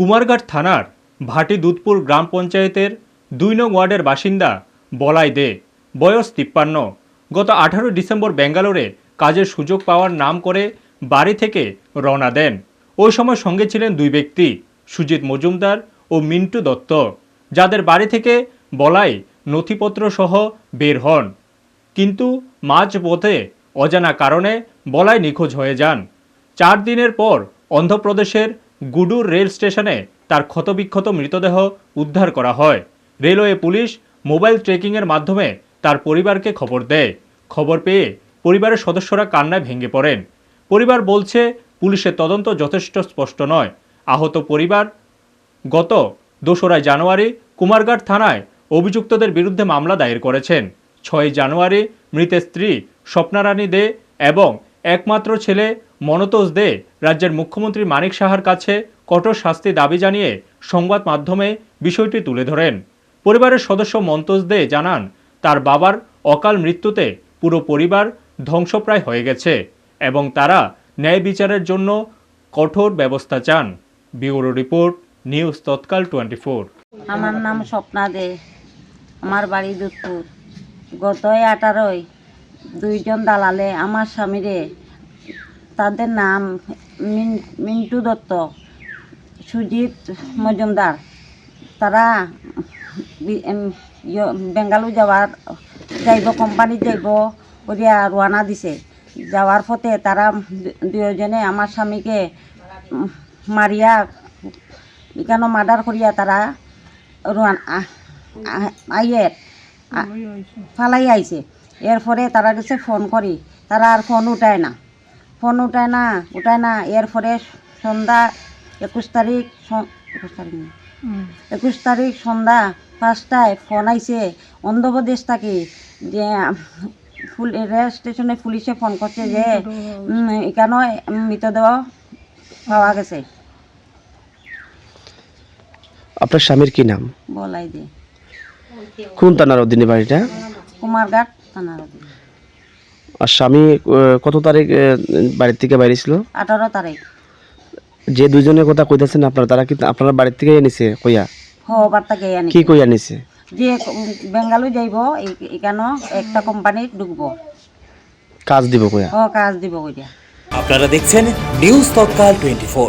কুমারঘাট থানার ভাটি দুধপুর গ্রাম পঞ্চায়েতের দুই নং ওয়ার্ডের বাসিন্দা বলাই দে, বয়স তিপ্পান্ন। গত আঠারো ডিসেম্বর ব্যাঙ্গালোরে কাজের সুযোগ পাওয়ার নাম করে বাড়ি থেকে রওনা দেন। ওই সময় সঙ্গে ছিলেন দুই ব্যক্তি, সুজিত মজুমদার ও মিন্টু দত্ত, যাদের বাড়ি থেকে বলাই নথিপত্র সহ বের হন। কিন্তু মাঝ পথে অজানা কারণে বলাই নিখোঁজ হয়ে যান। চার দিনের পর অন্ধ্রপ্রদেশের গুডুর রেল স্টেশনে তার ক্ষতবিক্ষত মৃতদেহ উদ্ধার করা হয়। রেলওয়ে পুলিশ মোবাইল ট্রেকিংয়ের মাধ্যমে তার পরিবারকে খবর দেয়। খবর পেয়ে পরিবারের সদস্যরা কান্নায় ভেঙে পড়েন। পরিবার বলছে, পুলিশের তদন্ত যথেষ্ট স্পষ্ট নয়। আহত পরিবার গত দোসরা জানুয়ারি কুমারঘাট থানায় অভিযুক্তদের বিরুদ্ধে মামলা দায়ের করেছেন। ছয় জানুয়ারি মৃতের স্ত্রী স্বপ্নারানী দে এবং একমাত্র ছেলে মনতোষ দে রাজ্যের মুখ্যমন্ত্রী মানিক সাহার কাছে কঠোর শাস্তি দাবি জানিয়ে সংবাদ মাধ্যমে বিষয়টি তুলে ধরেন। পরিবারের সদস্য মন্তোষ দে জানান, তার বাবার অকাল মৃত্যুতে পুরো পরিবার ধ্বংসপ্রায় হয়ে গেছে এবং তারা ন্যায় বিচারের জন্য কঠোর ব্যবস্থা চান। Bureau report, news Tatkal twenty আমার নাম স্বপ্না দে, আমার বাড়ি দুধপুর। গতই আঠারোই, দুইজন দালালে আমার স্বামীরে তাদের নাম মিন- মিন্টু দত্ত সুজিত মজুমদার। তারা বি- এম, বেঙ্গালুরু যাওয়ার যাইব কোম্পানি যাইব করিয়া রওনা দিছে। যাওয়ার পথে তারা দুজনে আমার স্বামীকে মারিয়া কেন মার্ডার করিয়া তারা রোয়ান আইয়ে ফালাই আইছে। এরপরে তারা কাছে ফোন করি। তারা আর ফোন উঠায় না। ফোন উঠায় না উঠায় না। এরপরে সন্ধ্যা একুশ তারিখ একুশ তারিখ না। একুশ তারিখ সন্ধ্যা পাঁচটায় ফোন আইছে অন্ধ্রপ্রদেশ থাকি। যে ফুল রেল স্টেশনে পুলিশে ফোন করছে যে উম, এখানে মৃতদেহ পাওয়া গেছে। আপনার স্বামীর কি নাম? বলাই দিয়ে কোন থানার অধীনে বাড়িটা? কুমারঘাট থানার অধীনে। আর স্বামী কত তারিখ বাড়ির থেকে বাইরে ছিল? আঠারো তারিখ। যে দুজনের কথা কইতাছেন আপনারা তারা কি আপনার বাড়ির থেকে এনেছে কইয়া? কি কইয়া নিছে যে বেঙ্গালু যাইব এখানে একটা কোম্পানি ঢুকবো। কাজ দিব কইয়া? ও কাজ দিব কইয়া। আপনারা দেখছেন নিউজ তৎকাল টোয়েন্টি ফোর